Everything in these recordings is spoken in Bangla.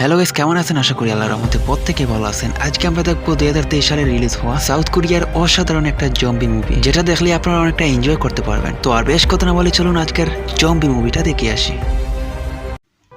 হ্যালো গাইস কেমন আছেন? আশা করি আল্লাহর রহমতে প্রত্যেকে ভালো আছেন। আজকে আমরা দেখব দুই হাজার তেইশ সালে রিলিজ হওয়া সাউথ কোরিয়ার অসাধারণ একটা জম্বি মুভি যেটা দেখলে আপনারা অনেকটা এনজয় করতে পারবেন। তো আর বেশ কথা না বলে চলুন আজকের জম্বি মুভিটা দেখে আসি।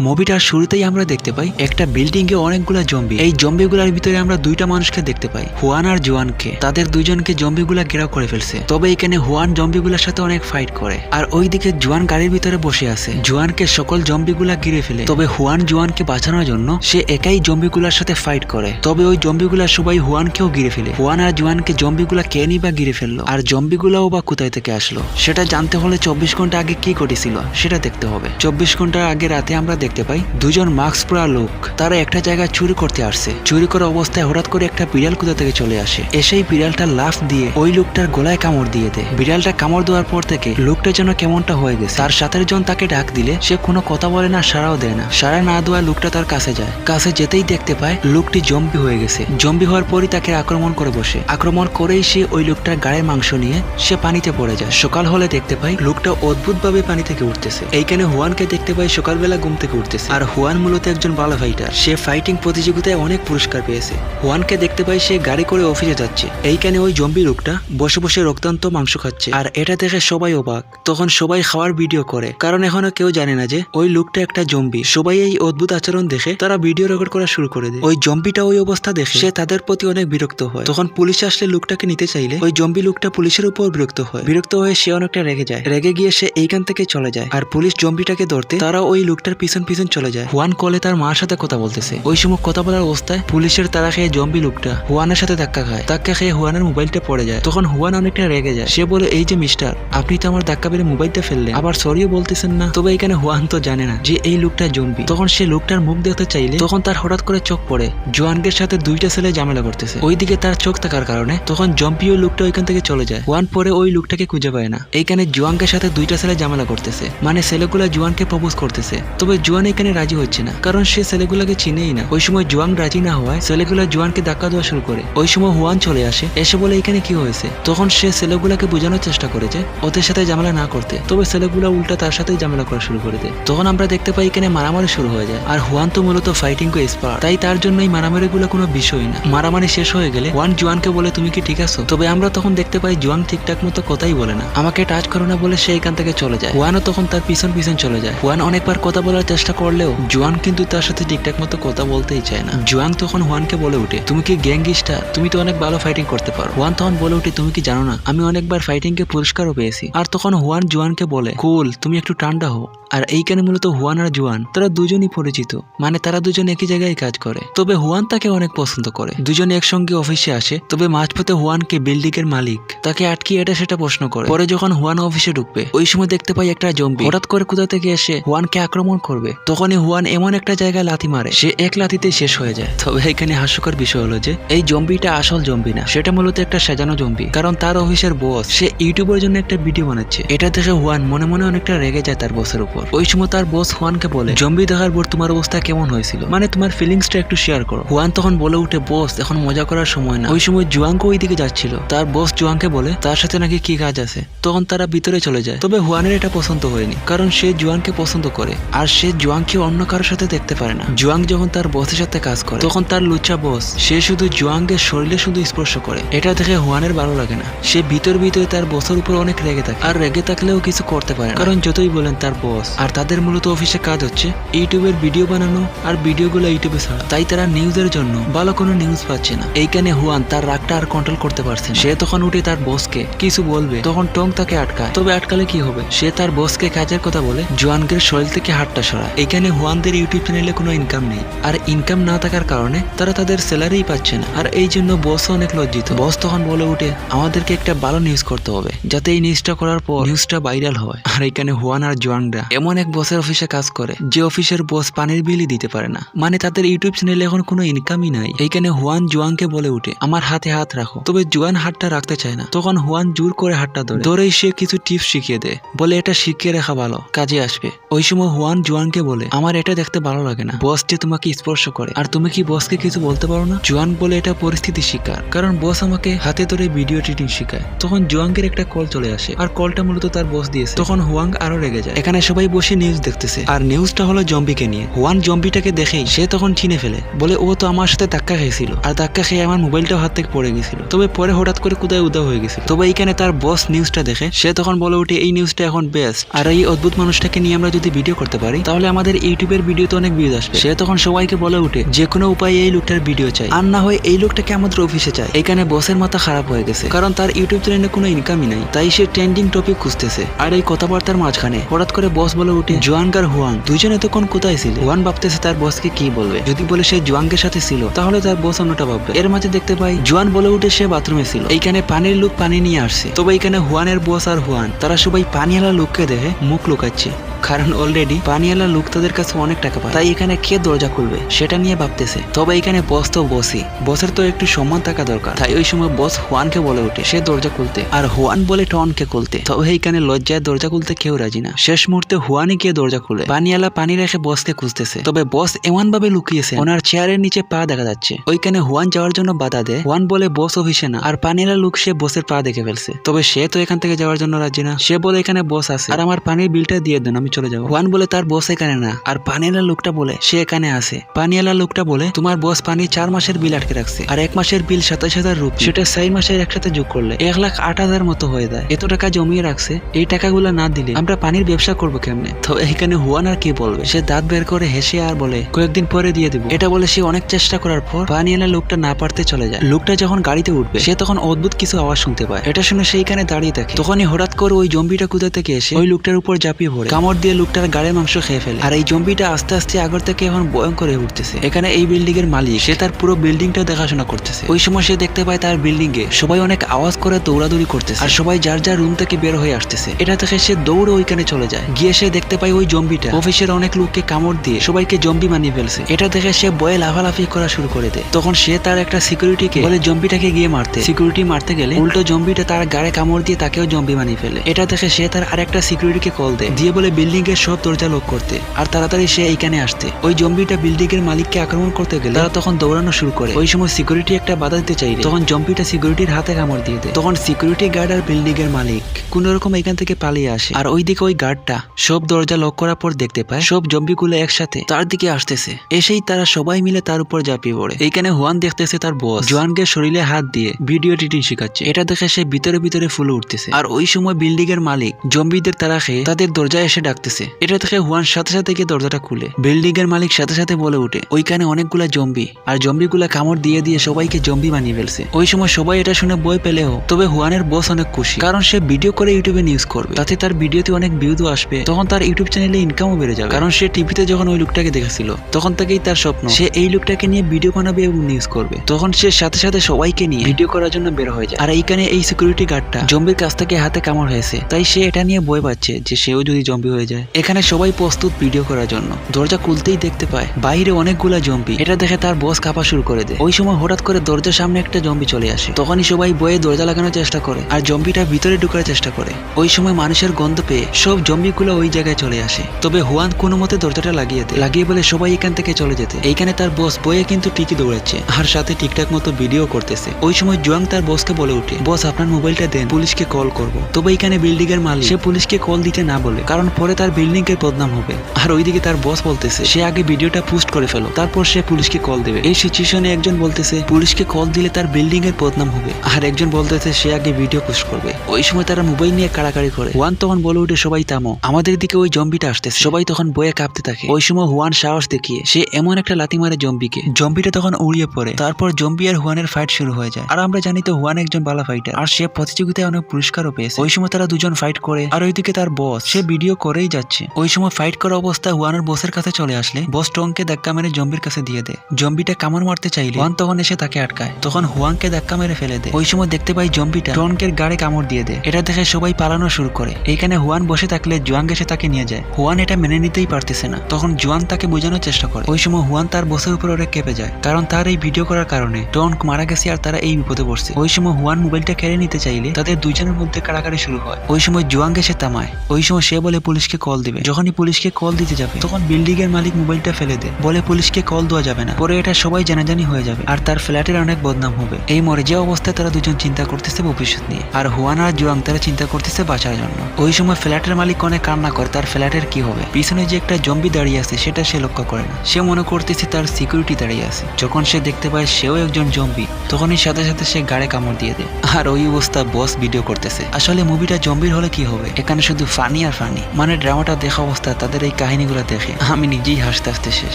মুভিটার শুরুতেই আমরা দেখতে পাই একটা বিল্ডিং এ অনেকগুলা জম্বি এই জম্বিগুলার ভিতরে আমরা দুইটা মানুষকে দেখতে পাই, হুয়ান আর জোয়ানকে। তাদের দুইজনকে জম্বিগুলা ঘেরাও করে ফেলছে। তবে এখানে হুয়ান জম্বিগুলার সাথে অনেক ফাইট করে। আর ওইদিকে জোয়ান গাড়ির ভিতরে বসে আছে। জোয়ানকে সকল জম্বিগুলা ঘিরে ফেলে। তবে হুয়ান জোয়ানকে বাঁচানোর জন্য সে একাই জম্বিগুলার সাথে ফাইট করে। তবে ওই জম্বিগুলা সবাই হুয়ানকেও ঘিরে ফেলে। হুয়ান আর জোয়ানকে জম্বিগুলা কেনি বা ঘিরে ফেলল? আর জম্বিগুলাও বা কোথায় থেকে আসলো? সেটা জানতে হলে চব্বিশ ঘণ্টা আগে কি ঘটেছিল, সেটা দেখতে হবে। চব্বিশ ঘণ্টার আগে রাতে আমরা দেখতে পাই দুজন মাস্ক পরা লোক। তারা একটা জায়গায় চুরি করতে আসছে। চুরি করা অবস্থায় হঠাৎ করে একটা বিড়াল কোথা থেকে চলে আসে? এসেই বিড়ালটা লাফ দিয়ে ওই লোকটার গলায় কামড় দিয়ে দেয়। বিড়ালটা কামড় দেওয়ার পর থেকে লোকটা যেন কেমনটা হয়ে গেছে। তার সাথের জন তাকে ডাক দিলে সে কোনো কথা বলে না সারাও দেয় না। সারা না দেওয়া লোকটা তার কাছে যায়। কাছে যেতেই দেখতে পায় লোকটি জম্বি হয়ে গেছে। জম্বি হওয়ার পরই তাকে আক্রমণ করে বসে। আক্রমণ করেই সে ওই লোকটার গায়ের মাংস নিয়ে সে পানিতে পড়ে যায়। সকাল হলে দেখতে পাই লোকটা অদ্ভুতভাবে পানি থেকে উঠতেছে। এইখানে হুয়ানকে দেখতে পাই সকালবেলা ঘুম থেকে উঠতেছে। আর হুয়ান মূলত একজন ভালো ফাইটার সে ফাইটিং প্রতিযোগিতায় অনেক পুরস্কার পেয়েছে। হুয়ানকে দেখতে পাই সে গাড়ি করে অফিসে যাচ্ছে। এইখানে ওই জম্বি লোকটা বসে বসে রক্তান্ত মাংস খাচ্ছে। আর এটা দেখে সবাই অবাক। তখন সবাই খাওয়ার ভিডিও করে। কারণ এখনও কেউ জানে না যে ওই লোকটা একটা জম্বি সবাই এই অদ্ভুত আচরণ দেখে তারা ভিডিও রেকর্ড করা শুরু করে দেয়। ওই জম্বিটা ওই অবস্থা দেখে সে তাদের প্রতি অনেক বিরক্ত হয়। তখন পুলিশ আসলে লোকটাকে নিতে চাইলে ওই জম্বি লোকটা পুলিশের উপর বিরক্ত হয়। বিরক্ত হয়ে সে অনেকটা রেগে যায়। রেগে গিয়ে সে এইখান থেকে চলে যায়। আর পুলিশ জম্বিটাকে ধরতে তারা ওই লোকটার পিছন পিছন চলে যায়। হুয়ান কলে তার মার সাথে কথা বলতেছে। ওই সময় কথা বলার অবস্থায় পুলিশের তারা খেয়ে জম্বি লোকটা হুয়ানের সাথে ধাক্কা খায়। ধাক্কা খেয়ে হুয়ানের মোবাইলটা পড়ে যায়। তখন হুয়ান অনেকটা রেগে যায়। সে বলে, এই যে মিস্টার, আপনি তো আমার ধাক্কা বেড়ে মোবাইলটা ফেললেন। আবার সরিও বলতেছেন না। তবে এখানে হুয়ান তো জানে না যে এই লোকটা জম্বি। তখন সে লোকটার মুখ দেখতে চাইলে তখন তার হঠাৎ করে চোখ পড়ে। জোয়ানকের সাথে দুইটা ছেলে ঝামেলা করতেছে। ওইদিকে তার চোখ থাকার কারণে তখন জম্পি ওই লোকটা ওইখান থেকে চলে যায়। ওয়ান পরে ওই লোকটাকে খুঁজে পায় না। এইখানে জোয়ানকের সাথে দুইটা ছেলে ঝামেলা করতেছে। মানে ছেলেগুলা জোয়ানকে প্রপোজ করতেছে। তবে জোয়ান এখানে রাজি হচ্ছে না, কারণ সে ছেলেগুলাকে চিনেই না। ওই সময় জোয়ান রাজি না হওয়ায় ছেলেগুলা জোয়ানকে ধাক্কা দেওয়া শুরু করে। ওই সময় হুয়ান চলে আসে, এসে বলে, এখানে কি হয়েছে? তখন সে ছেলেগুলাকে বোঝানোর চেষ্টা করেছে ওদের সাথে ঝামেলা না করতে। তবে ছেলেগুলা উল্টা তার সাথেই ঝামেলা করা শুরু করে দেয়। তখন আমরা দেখতে পাই এখানে মারামারি শুরু হয়ে যায়। আর হুয়ান তো মূলত ফাইটিং কো এক্সপার্ট তাই তার জন্য এই মারামারি গুলো কোনো বিষয় না। মারামারি শেষ হয়ে গেলে ওয়ান জোয়ানকে বলে, তুমি কি ঠিক আছো? তবে আমরা তখন দেখতে পাই জোয়ান ঠিকঠাক মতো কথাই বলে না। আমাকে টাচ করো না, বলে সে এখান থেকে চলে যায়। ওয়ানও তখন তার পিছন পিছন চলে যায়। ওয়ান অনেকবার কথা বলার চেষ্টা করলেও জোয়ান কিন্তু তার সাথে ঠিকঠাক মতো কথা বলতেই চায় না। জোয়ান তখন ওয়ানকে বলে উঠে তুমি কি গ্যাংগিস্টার তুমি তো অনেক ভালো ফাইটিং করতে পারো। ওয়ান তখন বলে উঠে তুমি কি জানো না, আমি অনেকবার ফাইটিং কে পুরস্কারও পেয়েছি। আর তখন হুয়ান জোয়ানকে বলে, কুল, তুমি একটু ঠান্ডা হও। আর এইখানে মূলত হুয়ান আর জোয়ান? তারা দুজনই পরিচিত মানে তারা দুজন একই জায়গায় কাজ করে। তবে হুয়ান তাকে অনেক পছন্দ করে। দুজনে একসঙ্গে অফিসে আসে, তবে মাঝপথে হুয়ানকে বিল্ডিং এর মালিক তাকে আটকিয়ে এটা সেটা প্রশ্ন করে। পরে যখন হুয়ান অফিসে ঢুকবে, ওই সময় দেখতে পাই একটা জম্বি। হঠাৎ করে কোথা থেকে এসে হুয়ানকে আক্রমণ করবে। তখনই হুয়ান এমন একটা জায়গায় লাথি মারে। সে এক লাথিতে শেষ হয়ে যায়। তবে এখানে হাস্যকর বিষয় হলো যে, এই জম্বিটা আসল জম্বি না। সেটা মূলত একটা সাজানো জম্বি। কারণ তার অফিসের বস, সে ইউটিউবের জন্য একটা ভিডিও বানাচ্ছে। এটা দেখে হুয়ান মনে মনে অনেকটা রেগে যায় তার বসের উপর। ওই সময় তার বস হুয়ানকে বলে, জম্বি দেখার পর তোমার অবস্থা কেমন হয়েছিল? মানে তোমার ফিলিংসটা একটু শেয়ার করো। হুয়ান তখন বলে উঠে, বস, এখন মজা করার সময় না। ওই সময় জুয়াংকে ওই দিকে যাচ্ছিল। তার বস জুয়াংকে বলে, তার সাথে নাকি কি কাজ আছে? তখন তারা ভিতরে চলে যায়। তবে হুয়ানের এটা পছন্দ হয়নি। কারণ সে জুয়ানকে পছন্দ করে। আর সে জুয়াংকে অন্য কারোর সাথে দেখতে পারে না। জুয়াং যখন তার বসের সাথে কাজ করে, তখন তার লুচা বস সে শুধু জুয়াংকে শরীরে শুধু স্পর্শ করে। এটা দেখে হুয়ানের ভালো লাগে না। সে ভিতর ভিতরে তার বসের উপর অনেক রেগে থাকে। আর রেগে থাকলেও কিছু করতে পারে কারণ যতই বলেন তার বস আর তাদের মূলত অফিসে কাজ হচ্ছে, ইউটিউবের ভিডিও বানানো আর ভিডিওগুলো ইউটিউবে ছাড়া। তাই তারা নিউজের জন্য ভালো কোনো নিউজ পাচ্ছে না। এইখানে হুয়ান তার রাগটা আর কন্ট্রোল করতে পারছে। সে তখন উঠে তার বসকে কিছু বলবে, তখন টং তাকে আটকায়। তবে আটকালে কি হবে? সে তার বসকে কাজের কথা বলে জোয়ানকের শরীর থেকে হাতটা সরায়। এখানে হুয়ানদের ইউটিউব চ্যানেলে কোনো ইনকাম নেই। আর ইনকাম না থাকার কারণে তারা তাদের স্যালারিই পাচ্ছে না। আর এই জন্য বসও অনেক লজ্জিত। বস তখন বলে উঠে আমাদেরকে একটা ভালো নিউজ করতে হবে, যাতে এই নিউজটা করার পর নিউজটা ভাইরাল হয়। আর এখানে হুয়ান আর জোয়ানরা এমন এক বসের অফিসে কাজ করে, যে অফিসের বস পানির বিলই দিতে পারে না। মানে তাদের ইউটিউব চ্যানেলে এখন কোনো ইনকামই নাই। এইখানে হুয়ান জুয়ানকে বলে উঠে আমার হাতে হাত রাখো। তবে জুয়ান হাতটা রাখতে চায় না। তখন হুয়ান জোর করে হাতটা ধরে। ধরেই সে কিছু টিপস শিখিয়ে দেয়। বলে, এটা শিখিয়ে রাখা ভালো, কাজে আসবে। ওই সময় হুয়ান জুয়ানকে জুয়ানকে বলে, আমার এটা দেখতে ভালো লাগে না। বস যে তোমাকে স্পর্শ করে। আর তুমি কি বসকে কিছু বলতে পারো না? জুয়ান বলে, এটা পরিস্থিতি শিকার। কারণ বস আমাকে হাতে ধরে ভিডিও এডিটিং শেখায়। তখন জুয়াঙ্গের একটা কল চলে আসে। আর কলটা মূলত তার বস দিয়েছে। তখন হুয়াং আরও রেগে যায়। এখানে সবাই বসে নিউজ দেখতেছে। আর নিউজটা হলো জম্বিকে নিয়ে। হুয়ান জম্বিটাকে দেখেই সে তখন চিনে ফেলে। বলে, ও তো আমার সাথে ধাক্কা খেয়েছিল। আর ধাক্কা খেয়ে আমার মোবাইলটাও হাত থেকে পড়ে গেছিল। তবে পরে হঠাৎ করে কোথায় উদা হয়ে গেছিল। তবে এইখানে তার বস নিউজটা দেখে। সে তখন বলে, ওঠে, এই নিউজটা এখন বেস্ট আর এই অদ্ভুত মানুষটাকে নিয়ে আমরা যদি ভিডিও করতে পারি, তাহলে আমাদের ইউটিউবের ভিডিওতে অনেক ভিউজ আসবে। সে তখন সবাইকে বলে উঠে যে কোনো উপায়ে এই লোকটার ভিডিও চাই। আর না হয় এই লোকটাকে আমাদের অফিসে চাই। এখানে বসের মাথা খারাপ হয়ে গেছে, কারণ তার ইউটিউব চ্যানেলে কোনো ইনকামই নাই। তাই সে ট্রেন্ডিং টপিক খুঁজতেছে। আর এই কথাবার্তার মাঝখানে হঠাৎ করে বস বলে উঠে জুয়ানগার হুয়াং, দুজন এতক্ষণ কোথায় ছিল? হুয়ান ভাবতেছে তার বসকে কি বলবে। যদি বলে সে জুয়াঙ্গের সাথে ছিল, তাহলে তার বস অন্যটা ভাববে। এর মাঝে দেখতে পাই জুয়ান বলে উঠে সে বাথরুমে ছিল। এইখানে পানির লোক পানি নিয়ে আসছে। তবে এইখানে হুয়ানের বস আর হুয়ান তারা সবাই পানিওয়ালা লোককে দেখে মুখ লুকাচ্ছে। কারণ অলরেডি পানিওয়ালা লোক তাদের কাছে অনেক টাকা পায়। তাই এখানে কে দরজা খুলবে? সেটা নিয়ে ভাবতেছে। তবে এখানে বস তো বসই বসের তো একটু সম্মান থাকা দরকার। তাই ওই সময় বস হুয়ানকে বলে ওঠে, সে দরজা খুলতে। আর হুয়ান বলে টনকে খুলতে। তবে এখানে লজ্জায় দরজা খুলতে কেউ রাজি না। শেষ মুহূর্তে হুয়ানই গিয়ে দরজা খুলে। পানিওয়ালা পানি রেখে বসকে খুঁজতেছে। তবে বস এমন ভাবে লুকিয়েছে, ওনার চেয়ারের নিচে পা দেখা যাচ্ছে। ওইখানে হুয়ান যাওয়ার জন্য বাধা দেয়। হুয়ান বলে বস অফিসে না। আর পানিওয়ালা লোক, সে বসের পা দেখে ফেলছে। তবে সে তো এখান থেকে যাওয়ার জন্য রাজি না। সে বলে, এখানে বস আছে। আর আমার পানির বিলটা দিয়ে দেন, আমি চলে যাব। হুয়ান বলে তার বস এখানে না, আর পানিওয়ালা লোকটা বলে সে এখানে আছে। পানিওয়ালা লোকটা বলে, তোমার বস পানি চার মাসের বিল আটকে রাখছে, আর এক মাসের বিল সাতাশ হাজার রুপি। সেটা চার মাসের একসাথে যোগ করলে এক লাখ আট হাজার মতো হয়ে যায়। এত টাকা জমিয়ে রাখছে, এই টাকাগুলো না দিলে আমরা পানির ব্যবসা করব কেমনে? তো এখানে হুয়ান আর কি বলবে? সে দাঁত বের করে হেসে আর বলে, কয়েকদিন পরে দিয়ে দেবো। এটা বলে সে অনেক চেষ্টা করার পর পানিওয়ালা লোকটা না পারতে চলে যায়। লোকটা যখন গাড়িতে উঠবে, সে তখন অদ্ভুত কিছু আওয়াজ শুনতে পায়। এটা শুনে সেইখানে দাঁড়িয়ে থাকে। তখনই হঠাৎ করে ওই জম্বিটা কোথা থেকে এসে ওই লোকটার উপর ঝাঁপিয়ে পড়ে। কামড় দিয়ে লোকটার গাড়ির মাংস খেয়ে ফেলে। আর এই জম্বিটা আস্তে আস্তে আগর থেকে এখন ভয়ঙ্কর হয়ে উঠতেছে। এখানে এই বিল্ডিং এর মালিক, সে তার পুরো বিল্ডিংটা দেখাশোনা করতেছে। ওই সময় সে দেখতে পায় তার বিল্ডিং এ সবাই অনেক আওয়াজ করে দৌড়াদৌড়ি করতেছে। আর সবাই যার যার রুম থেকে বের হয়ে আসতেছে। এটা থেকে সে দৌড়ে ওইখানে চলে যায়। গিয়ে সে দেখতে পায় ওই জম্বিটা। অফিসের অনেক লোককে কামড় দিয়ে সবাইকে জম্বি বানিয়ে ফেলছে। এটা দেখে সে বয়ে লাফালাফি করা শুরু করে দেয়। তখন সে তার একটা সিকিউরিটিকে বলে, জম্বিটাকে গিয়ে মারতে। সিকিউরিটি মারতে গেলে উল্টো জম্বিটা তার গাড়ে কামড় দিয়ে তাকেও জম্বি বানিয়ে ফেলে। এটা দেখে সে তার আরেকটা সিকিউরিটিকে কল দেয়। দিয়ে বলে বিল্ডিং এর সব দরজা লক করতে। আর তাড়াতাড়ি সে এখানে আসতে। ওই জম্বিটা বিল্ডিং এর মালিককে আক্রমণ করতে গেলে তারা তখন দৌড়ানো শুরু করে। ওই সময় সিকিউরিটি একটা বাধা দিতে চাইলে তখন জম্বিটা সিকিউরিটির হাতে কামড় দিয়ে দেয়। তখন সিকিউরিটি গার্ড আর বিল্ডিং এর মালিক কোন রকম এখান থেকে পালিয়ে আসে। আর ওইদিকে ওই গার্ডটা সব দরজা লক করার পর দেখতে পায়, সব জম্বিগুলো একসাথে তার দিকে আসতেছে। এসেই তারা সবাই মিলে তার উপর ঝাঁপিয়ে পড়ে। এইখানে হুয়ান দেখতেছে তার বস জোয়ানকে শরীরে হাত দিয়ে ভিডিও এডিটিং শেখাচ্ছে। এটা দেখে সে ভিতরে ভিতরে ফুলে উঠতেছে। আর ওই সময় বিল্ডিং এর মালিক, জম্বিদের তারা খেয়ে তাদের দরজায় এসে ডাকতেছে এটা দেখে হুয়ান সাথে সাথে গিয়ে দরজাটা খুলে। বিল্ডিং এর মালিক সাথে সাথে বলে উঠে ওইখানে অনেকগুলা জম্বি, আর জম্বিগুলা কামড় দিয়ে দিয়ে সবাইকে জম্বি বানিয়ে ফেলছে। ওই সময় সবাই এটা শুনে বই পেলেও, তবে হুয়ানের বস অনেক খুশি, কারণ সে ভিডিও করে ইউটিউবে নিউজ করবে। তাতে তার ভিডিওতে অনেক ভিউজও আসবে, তখন তার ইউটিউব চ্যানেলে ইনকামও বেড়ে যাবে। কারণ সে টিভিতে যখন ওই লোকটাকে দেখেছিল, তখন থেকেই তার স্বপ্ন, সে এই লোকটাকে নিয়ে ভিডিও বানাবে এবং নিউজ করবে। তখন সে সাথে সাথে সবাইকে নিয়ে ভিডিও করার জন্য বের হয়ে যায়। আর এইখানে এই সিকিউরিটি গার্ডটা জম্বির কাছ থেকে হাতে কামড় হয়েছে, তাই সে এটা নিয়ে বই পাচ্ছে যে সেও যদি জম্বি হয়ে যায়। এখানে সবাই প্রস্তুত ভিডিও করার জন্য। দরজা খুলতেই দেখতে পায়, বাইরে অনেকগুলা জম্বি। এটা দেখে তার বস কাঁপা শুরু করে দেয়। ওই সময় হঠাৎ করে দরজার সামনে একটা জম্বি চলে আসে। তখনই সবাই বয়ে দরজা লাগানোর চেষ্টা করে আর জম্বিটা ভিতরে ঢুকার চেষ্টা করে। ওই সময় মানুষের গন্ধ পেয়ে সব জম্বিগুলো ওই জায়গায় চলে আসে। তবে হুয়ান কোনো মতে দরজাটা লাগিয়ে দেয়। লাগিয়ে বলে সবাই এখান থেকে চলে যেতে। এইখানে তার বস বয়ে কিন্তু ঠিকই দৌড়াচ্ছে আর সাথে ঠিকঠাক মতো ভিডিও করতেছে। ওই সময় জুয়াং তার বসকে বলে উঠে বস, আপনার মোবাইলটা দেন, পুলিশকে কল করব। তবে এখানে বিল্ডিং এর মালিক, সে পুলিশকে কল দিতে না বলে, কারণ পরে তার বিল্ডিং এর বদনাম হবে। আর ওইদিকে তার বস বলতেছে, সে আগে ভিডিওটা পোস্ট করে ফেলো, তারপর সে পুলিশকে কল দেবে। এই সিচুয়েশনে একজন বলতেছে, পুলিশকে কল দিলে তার বিল্ডিং এর বদনাম হবে। আর একজন বলতেছে, সে আগে ভিডিও পোস্ট করবে। ওই সময় তারা মোবাইল নিয়ে কাড়াকাড়ি করে। ওয়ান তখন বলে উঠে সবাই তামো আমাদের দিকে ওই জম্বিটা আসতেছে, সবাই তখন বয়ে কাঁপতে থাকে। ওই সময় হুয়ান সাহস দেখিয়ে, সে এমন একটা লাথি মারে জম্বিকে জম্বিটা তখন উড়িয়ে পড়ে, তারপর জম্বি আর হুয়ানের ফাইট শুরু হয়ে যায়। আর আমরা জানি তো হুয়ান একজন ভালো ফাইটার আর সে প্রতিযোগিতায় অনেক পুরস্কারও পেয়েছে। ওই সময় তারা দুজন ফাইট করে, আর ওইদিকে তার বস সে ভিডিও করেই যাচ্ছে। ওই সময় ফাইট করা অবস্থায় হুয়ানের বসের কাছে চলে আসলে বস টংকে ধাক্কা মেরে জম্বির কাছে দিয়ে দেয়। জম্বিটা কামড় মারতে চাইলে হুয়ান তখন এসে তাকে আটকায়। তখন হুয়ানকে ধাক্কা মেরে ফেলে দেয়। ওই সময় দেখতে পাই জম্বিটা টনকের গাড়ে কামড় দিয়ে দেয়। এটা দেখে সবাই পালানো শুরু করে। এইখানে হুয়ান বসে থাকলে জুয়াং এসে তাকে নিয়ে যায়। হুয়ান এটা মেনে নিতেই পারতেছে না। তখন জুয়ান তাকে বোঝানোর চেষ্টা করে। ওই সময় হুয়ান তার বসের উপর অনেক কেঁপে যায়। কারণ তার এই ভিডিও করার কারণে টনক মারা গেছে আর তারা এই বিপদে পড়ছে। ওই সময় হুয়ান মোবাইলটা কেড়ে নিতে চাইলে তাদের দুইজনের মধ্যে কাড়াকাড়ি শুরু হয়। ওই সময় জুয়াং এসে তামায় ওই সময় সে বলে, পুলিশ পুলিশকে কল দিবে। যখনই পুলিশকে কল দিতে যাবে, তখন বিল্ডিং এর মালিক মোবাইলটা ফেলে দেয়। বলে পুলিশকে কল দেওয়া যাবে না। পরে এটা সবাই জানাজানি হয়ে যাবে। আর তার ফ্ল্যাটের অনেক বদনাম হবে। এই মরে যে অবস্থায় তারা দুজন চিন্তা করতেছে ভবিষ্যৎ নিয়ে। আর হুয়ান আর জুয়াং তারা চিন্তা করতেছে বাঁচার জন্য। ওই সময় ফ্ল্যাটের মালিক অনেক কান্না করে, তার ফ্ল্যাটের কি হবে? পিছনে যে একটা জম্বি দাঁড়িয়ে আছে, সেটা সে লক্ষ্য করে না। সে মনে করতেছে তার সিকিউরিটি দাঁড়িয়ে আছে। যখন সে দেখতে পায় সেও একজন জম্বি তখনই সাথে সাথে সে গাড়ে কামড় দিয়ে দেয়। আর ওই অবস্থা বস ভিডিও করতেছে। আসলে মুভিটা জম্বির হলে কি হবে? এখানে শুধু ফানি আর ফানি মানে ড্রামাটা দেখা অবস্থা তাদের এই কাহিনীগুলো দেখে। আমি নিজেই হাসতে হাসতে শেষ।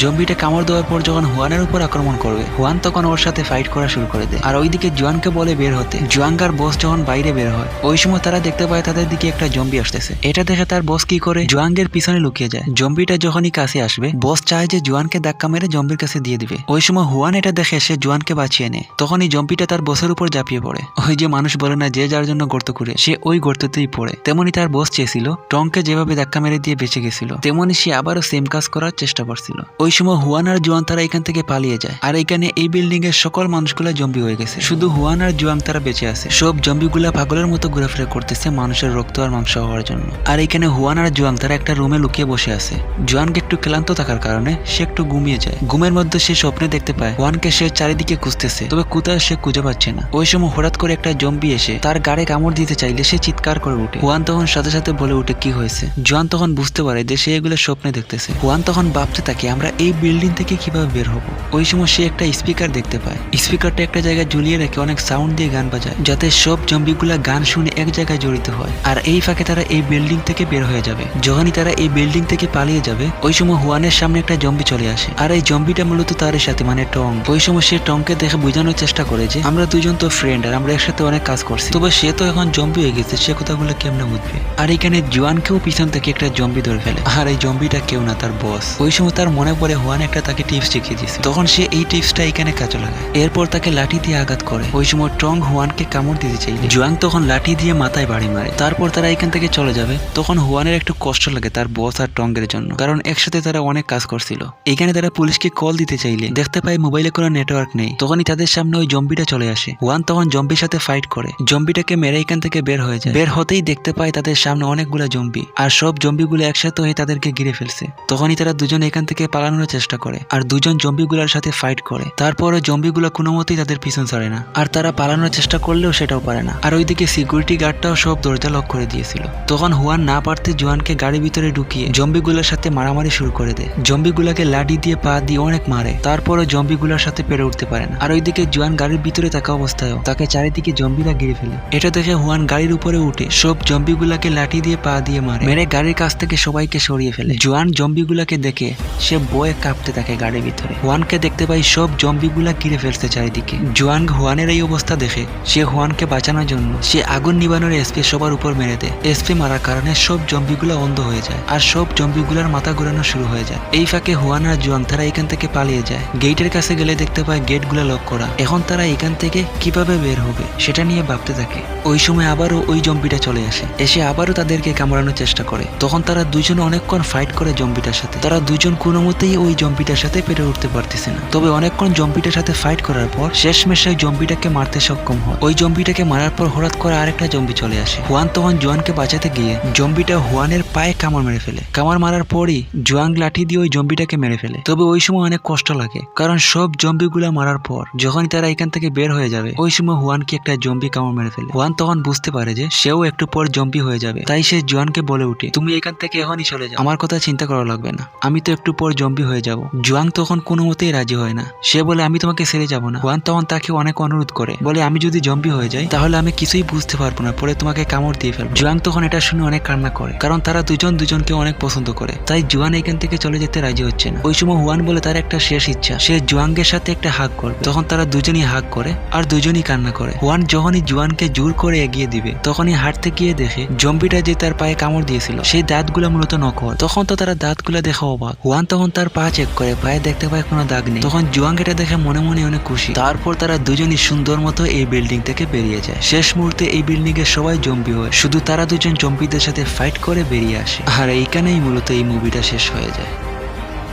জম্বিটা কামড় দেওয়ার পর যখন হুয়ানের উপর আক্রমণ করবে, হুয়ান তখন ওর সাথে ফাইট করা শুরু করে দেয়। আর ওইদিকে জুয়ানকে বলে বের হতে। জুয়াঙ্গার বস যখন বাইরে বের হয়, ওই সময় তারা দেখতে পায় তাদের দিকে একটা জম্বি আসতেছে। এটা দেখে তার বস কি করে? জুয়াঙ্গের পিছনে লুকিয়ে যায়। জম্বিটা যখনই কাছে আসবে বস চায় যে জুয়ানকে ধাক্কা মেরে জম্বির কাছে দিয়ে দিবে। ওই সময় হুয়ান এটা দেখে সে জুয়ানকে বাঁচিয়ে নেয়। তখনই জম্পিটা তার বসের উপর ঝাঁপিয়ে পড়ে। ওই যে মানুষ বলে না, যে যার জন্য গর্ত করে সে ওই গর্ততেই পড়ে। তেমনি তার বস চেয়েছিল টংকে যেভাবে ধাক্কা মেরে দিয়ে বেঁচে গেছিল। তেমনি সে আবারও সেম কাজ করার চেষ্টা করছিল। ওই সময় হুয়ান আর জুয়ান তারা এখান থেকে পালিয়ে যায়। আর এখানে এই বিল্ডিং এর সকল মানুষগুলা জম্বি হয়ে গেছে। শুধু হুয়ান আর জুয়াং তারা বেঁচে আছে। সব জম্বিগুলা পাগলের মতো ঘুরেফিরে করতেছে মানুষের রক্ত আর মাংস হওয়ার জন্য। আর এখানে হুয়ান আর জুয়াং তারা একটা রুমে লুকিয়ে বসে আছে। জুয়ানকে একটু ক্লান্ত থাকার কারণে সে একটু ঘুমিয়ে যায়। ঘুমের মধ্যে সে স্বপ্নে দেখতে পায়, হুয়ানকে সে চারিদিকে খুঁজতেছে। তবে কোথাও সে খুঁজে পাচ্ছে না। ওই সময় হঠাৎ করে একটা জম্বি এসে তার গাড়ে কামড় দিতে চাইলে সে চিৎকার করে উঠে হুয়ান তখন সাথে সাথে বলে উঠে কি হয়েছে? জুয়ান তখন বুঝতে পারে যে সে এগুলো স্বপ্নে দেখতেছে। হুয়ান তখন ভাবতে থাকে আমরা এই বিল্ডিং থেকে কীভাবে বের হব? ওই সময় সে একটা স্পিকার দেখতে পায়। স্পিকারটা একটা জায়গায় ঝুলিয়ে রেখে অনেক সাউন্ড দিয়ে গান বাজায়, যাতে সব জম্বিগুলা গান শুনে এক জায়গায় জড়িত হয়। আর এই ফাঁকে তারা এই বিল্ডিং থেকে বের হয়ে যাবে। যখনই তারা এই বিল্ডিং থেকে পালিয়ে যাবে, ওই সময় হুয়ানের সামনে একটা জম্বি চলে আসে। আর এই জম্বিটা মূলত তার সাথে মানে টং। ওই সময় সে টংকে দেখে বোঝানোর চেষ্টা করে যে, আমরা দুজন তো ফ্রেন্ড আর আমরা একসাথে অনেক কাজ করছি। তবে সে তো এখন জম্বি হয়ে গেছে, সে কথাগুলো কেমনে বুঝবে? আর এখানে জুয়ানকেও পিছন থেকে একটা জম্বি ধরে ফেলে। আর এই জম্বিটা কেউ না, তার বস ওই সময় তার মনে পড়ে, হুয়ান একটা তাকে টিপস শিখিয়ে দিয়েছে তখন সে এই টিপসটা এখানে কাজে লাগায়। এরপর তাকে লাঠি দিয়ে আঘাত করে। ওই সময় টং হুয়ানকে কামড় দিতে চাইলে। জুয়াং তখন লাঠি দিয়ে মাথায় বাড়ি মারে। তারপর তারা এখান থেকে চলে যাবে। তখন হুয়ানের একটু কষ্ট লাগে তার বস আর টঙ্গের জন্য। কারণ একসাথে তারা অনেক কাজ করছিল। এখানে তারা পুলিশকে কল দিতে চাইলে। দেখতে পায় মোবাইলে কোনো নেটওয়ার্ক নেই। তখনই তাদের সামনে ওই জম্বিটা চলে আসে। ওয়ান তখন জম্বির সাথে ফাইট করে। জম্বিটাকে মেরে এখান থেকে বের হয়ে যায়। বের হতেই দেখতে পায় তাদের সামনে অনেকগুলো জম্বি। আর সব জম্বিগুলো একসাথে হয়ে তাদেরকে ঘিরে ফেলছে। তখনই তারা দুজন এখান থেকে পালানোর চেষ্টা করে আর দুজন জম্বিগুলোর সাথে ফাইট করে। তারপরে জম্বিগুলো কোনো মতেই তাদের পিছন ছাড়ে না। আর তারা পালানোর চেষ্টা করলেও সেটাও পারে না। আর ওইদিকে সিকিউরিটি গার্ডটাও সব দরজা লক করে দিয়েছিল। তখন হুয়ান না পারতে জোয়ানকে গাড়ির ভিতরে ঢুকিয়ে জম্বিগুলোর সাথে মারামারি শুরু করে দেয়। জম্বিগুলোকে লাঠি দিয়ে পা দিয়ে অনেক মারে। তারপরে জম্বিগুলোর সাথে পেরে উঠতে পারে না। আর ওইদিকে জোয়ান গাড়ির ভিতরে থাকা অবস্থায়ও তাকে চারিদিকে জম্বিরা ঘিরে ফেলে। এটা দেখে হুয়ান গাড়ির উপরে উঠে সব জম্বিগুলাকে লাঠি দিয়ে পা দিয়ে মারে। মেরে গাড়ির কাছ থেকে সবাইকে সরিয়ে ফেলে। জোয়ান জম্বিগুলাকে দেখে সে বয়ে কাঁপতে থাকে গাড়ির ভিতরে। হুয়ানকে দেখতে পাই সব জম্বিগুলা ঘিরে ফেলছে চারিদিকে। জোয়ান হুয়ানের এই অবস্থা দেখে সে হুয়ানকে বাঁচানোর জন্য সে আগুন নিবানোর এসপি সবার উপর মেরে দেয়। এসপি মারার কারণে সব জম্বিগুলা অন্ধ হয়ে যায় আর সব জম্বিগুলার মাথা ঘোরানো শুরু হয়ে যায়। এই ফাঁকে হুয়ান আর জোয়ান তারা এখান থেকে পালিয়ে যায়। গেটের কাছে গেলে দেখতে পায় গেটগুলো লক করা। এখন তারা এখান থেকে কীভাবে বের হবে সেটা নিয়ে ভাবতে থাকে। ওই সময় আবারও ওই জম্বিটা চলে আসে। এসে আবারও তাদেরকে কামড়ানোর চেষ্টা করে। তখন তারা দুজনে অনেকক্ষণ ফাইট করে জম্বিটার সাথে। তারা দুজন কোনো মতেই ওই জম্বিটার সাথে পেরে উঠতে পারতেছে না। তবে অনেকক্ষণ জম্বিটার সাথে ফাইট করার পর শেষমেশ ওই জম্বিটাকে মারতে সক্ষম হয়। ওই জম্বিটাকে মারার পর হঠাৎ করে আরেকটা জম্বি চলে আসে। হুয়ান তখন জোয়ানকে বাঁচাতে গিয়ে জম্বিটা হুয়ানের পায়ে কামড় মেরে ফেলে। কামড় মারার পরই জোয়াং লাঠি দিয়ে ওই জম্বিটাকে মেরে ফেলে। তবে ওই সময় অনেক কষ্ট লাগে, কারণ সব জম্বিগুলা মারার পর যখনই তারা এখান থেকে বের হয়ে যাবে, ওই সময় হুয়ানকে একটা জম্বি কামড় মেরে ফেলে। হুয়ান তখন বুঝতে পারে যে সেও একটু পর জম্বি হয়ে যাবে, তাই সে জোয়ানকে বলে উঠে তুমি এখান থেকে এখনই চলে যাও। আমার কথা চিন্তা করা লাগবে না। আমি তো একটু পর জম্বি হয়ে যাব। জুয়াং তখন কোনো মতেই রাজি হয় না। সে বলে, আমি তোমাকে ছেড়ে যাব না। হুয়ান তখন তাকে অনেক অনুরোধ করে। বলে, আমি যদি জম্বি হয়ে যাই, তাহলে আমি কিছুই বুঝতে পারব না। পরে তোমাকে কামড় দিয়ে ফেলব। জুয়াং তখন এটা শুনে অনেক কান্না করে। কারণ তারা দুজন দুজনকে অনেক পছন্দ করে। তাই জুয়ান এখান থেকে চলে যেতে রাজি হচ্ছে না। ওই সময় হুয়ান বলে, তার একটা শেষ ইচ্ছা। সে জুয়াঙ্গের সাথে একটা হাগ করবে। তখন তারা দুজনই হাগ করে আর দুজনই কান্না করে। হুয়ান যখনই জুয়ানকে জোর করে এগিয়ে দিবে, তখনই হাঁটতে গিয়ে দেখে, জম্বিটা যে তার পায়ে কামড় দিয়েছিল সেই দাঁতগুলো মূলত নকল তখন তো তারা দাঁতগুলো দেখে অবাক। ওয়ান তখন তার পা চেক করে, পায়ে দেখতে পায় কোনো দাগ নেই। তখন জুয়াং এটা দেখে মনে মনে অনেক খুশি। তারপর তারা দুজনই সুন্দর মতো এই বিল্ডিং থেকে বেরিয়ে যায়। শেষ মুহূর্তে এই বিল্ডিং এ সবাই জম্বি হয়। শুধু তারা দুজন জম্বিদের সাথে ফাইট করে বেরিয়ে আসে। আর এইখানেই মূলত এই মুভিটা শেষ হয়ে যায়।